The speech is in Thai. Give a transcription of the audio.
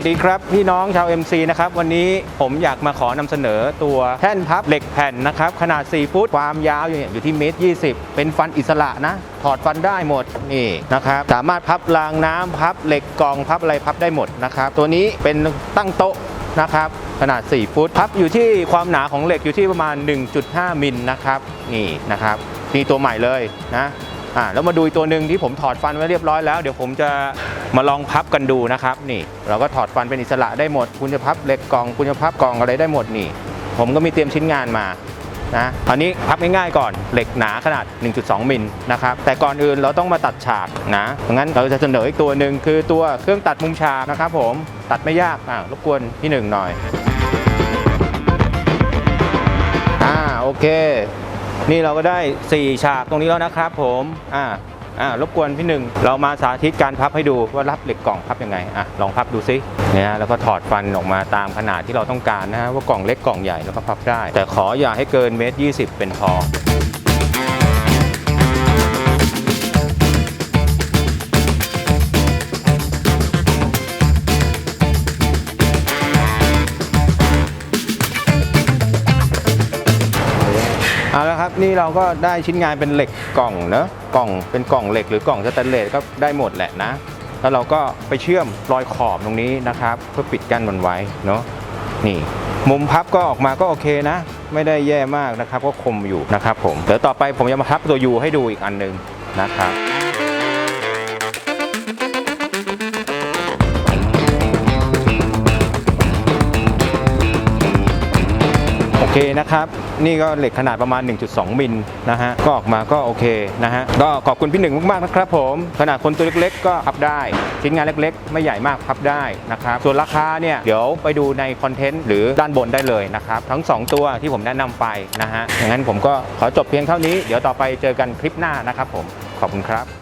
วัสดีครับ พี่น้องชาว MC นะครับวันนี้ผมอยากมาขอนำเสนอตัวแท่นพับเหล็กแผ่นนะครับขนาด 4 ฟุตความยาวอยู่อยู่ที่เมตร20 เป็นฟันอิสระนะ ถอดฟันได้หมดนี่นะครับสามารถพับรางน้ำพับเหล็กกองพับอะไรพับได้หมดนะครับตัวนี้เป็นตั้งโต๊ะนะครับขนาด 4 ฟุตพับอยู่ที่ความหนาของเหล็กอยู่ที่ประมาณ 1.5 มิลนะครับนี่นะครับนี่ตัวใหม่เลยนะอ่าแล้วมาดูตัวหนึ่งที่ผมถอดฟันไว้เรียบร้อยแล้ว เดี๋ยวผมจะ มาลองพับกันดูนะครับนี่ เราก็ถอดฟันเป็นอิสระได้หมดคุณจะพับเหล็กกล่องคุณจะพับกล่องอะไรได้หมดนี่ ผมก็มีเตรียมชิ้นงานมานะอันนี้พับง่ายๆก่อนเหล็กหนาขนาด 1.2 มิลนะครับแต่ก่อนอื่นเราต้องมาตัดฉากนะงั้นเราจะเสนออีกตัวหนึ่งคือตัวเครื่องตัดมุมฉากนะครับผมตัดไม่ยากอ่ารบกวนพี่หนึ่งหน่อยอ่าโอเค นี่เราก็ได้ 4 ฉากตรงนี้แล้วนะครับผมอ่า อ่ารบกวนพี่หนึ่งเรามาสาธิตการพับให้ดูว่ารับเหล็กกล่องพับยังไงอะลองพับดูซิเนี่ยแล้วก็ถอดฟันออกมาตามขนาดที่เราต้องการนะฮะว่ากล่องเล็กกล่องใหญ่แล้วก็พับได้ แต่ขออย่าให้เกินเมตรยีเป็นพอ เอาละครับนี่เราก็ได้ชิ้นงานเป็นเหล็กกล่องเนอะกล่องเป็นกล่องเหล็กหรือกล่องสแตนเลสก็ได้หมดแหละนะ แล้วเราก็ไปเชื่อมรอยขอบตรงนี้นะครับ เพื่อปิดกั้นมันไว้เนาะนี่มุมพับก็ออกมาก็โอเคนะ ไม่ได้แย่มากนะครับ ก็คมอยู่นะครับผมเดี๋ยวต่อไปผมจะมาพับตัวยูให้ดูอีกอันหนึ่งนะครับ เคนะครับ นี่ก็เหล็กขนาดประมาณ 1.2 มิลนะฮะ ก็ออกมาก็โอเคนะฮะ ก็ขอบคุณพี่หนึ่งมากๆนะครับผม ขนาดคนตัวเล็กๆ ก็พับได้ ชิ้นงานเล็กๆ ไม่ใหญ่มากพับได้นะครับ ส่วนราคาเนี่ย เดี๋ยวไปดูในคอนเทนต์หรือด้านบนได้เลยนะครับ ทั้ง 2 ตัวที่ผมแนะนำไปนะฮะ อย่างนั้นผมก็ขอจบเพียงเท่านี้ เดี๋ยวต่อไปเจอกันคลิปหน้านะครับผม ขอบคุณครับ